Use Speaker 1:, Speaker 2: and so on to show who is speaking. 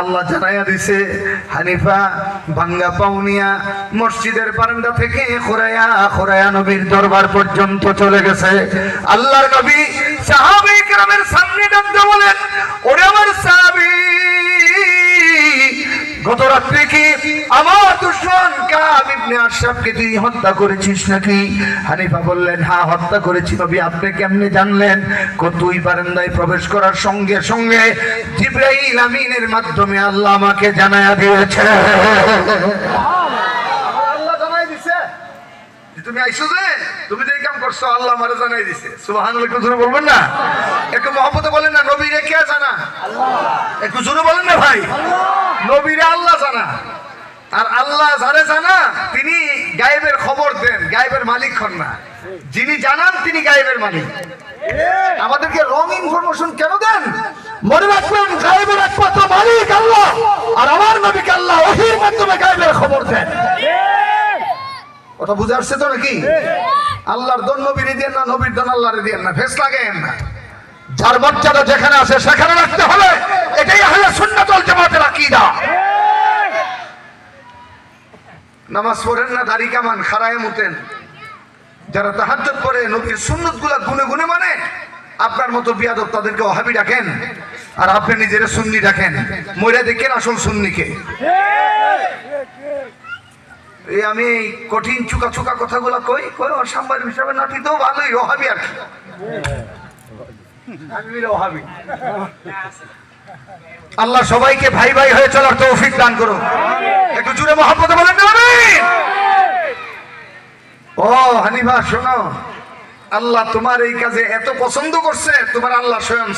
Speaker 1: আল্লাহ দিছে, হানিফা, ভাঙ্গা পাউনিয়া মসজিদের বারান্দা থেকে খোরায়া খোরায়া নবীর দরবার পর্যন্ত চলে গেছে। আল্লাহর নবী সাহাবি গ্রামের সামনে ডাকতে বলেন, ওরে আমার গত রাত্রে কি আমার দুশ্মন কাব ইবনে আশরাফকে তুই হত্যা করেছিস নাকি? হানিফা বললেন হ্যাঁ হত্যা করেছি। নবী আপনি কেমনে জানলেন? কতুই বারান্দায় প্রবেশ করার সঙ্গে সঙ্গে জিব্রাইল আমিনের মাধ্যমে আল্লাহ আমাকে জানায়া দিয়েছে। আল্লাহ জানাই দিছে? তুমি আইসো যে, তুমি যে কাম করছ, আল্লাহ আমারে জানাই দিছে। একটু জোরে বলবেন না? একটু মহব্বতে বলেন না নবী কে জানা? একটু জোরে বলেন না ভাই? নবীরে আল্লাহ জানা। আর আল্লাহ যারে জানা, তিনি গায়েবের খবর দেন, গায়েবের মালিক হন না। যিনি জানান, তিনি গায়েবের মালিক। আমাদেরকে রং ইনফরমেশন কেন দেন? মনে রাখবেন, গায়েবের একমাত্র মালিক আল্লাহ। আর আমার নবীকে আল্লাহ ওহির মাধ্যমে গায়েবের খবর দেন। কথা বুঝে আসছে তো নাকি? আল্লাহর দন নবীরে দিয়ে না, নবীর দন আল্লাহরে দিয়ে না, ফেস লাগেন না। যার মর্যাদা যেখানে আছে, সেখানে রাখতে হবে। এটাই হলো সুন্নাতুল নামাজ পড়েন না দাড়ি কামান খাড়ায় মুতেন। যারা তাহাজ্জুদ পড়ে নবীর সুন্নতগুলা গুনে গুনে মানে আপনার মতো বিয়াদব তাদেরকে ওহাবি ডাকেন আর আপনি নিজেরা সুন্নি ডাকেন। মইরা দেখেন আসল সুন্নিকে। এই আমি কঠিন চুকা চুকা কথাগুলো কই? কই ওর সাংবাদিক হিসাবে নাটি তো ভালোই ওহাবি আর কি। আল্লাহ সবাইকে ভাই ভাই হয়ে চলার তৌফিক দান করুন। একটু জুড়ে আমিন। ও হানিফা শোনো। আল্লাহ তোমার এই কাজে এত পছন্দ করছে তোমার আল্লাহ স্বয়ং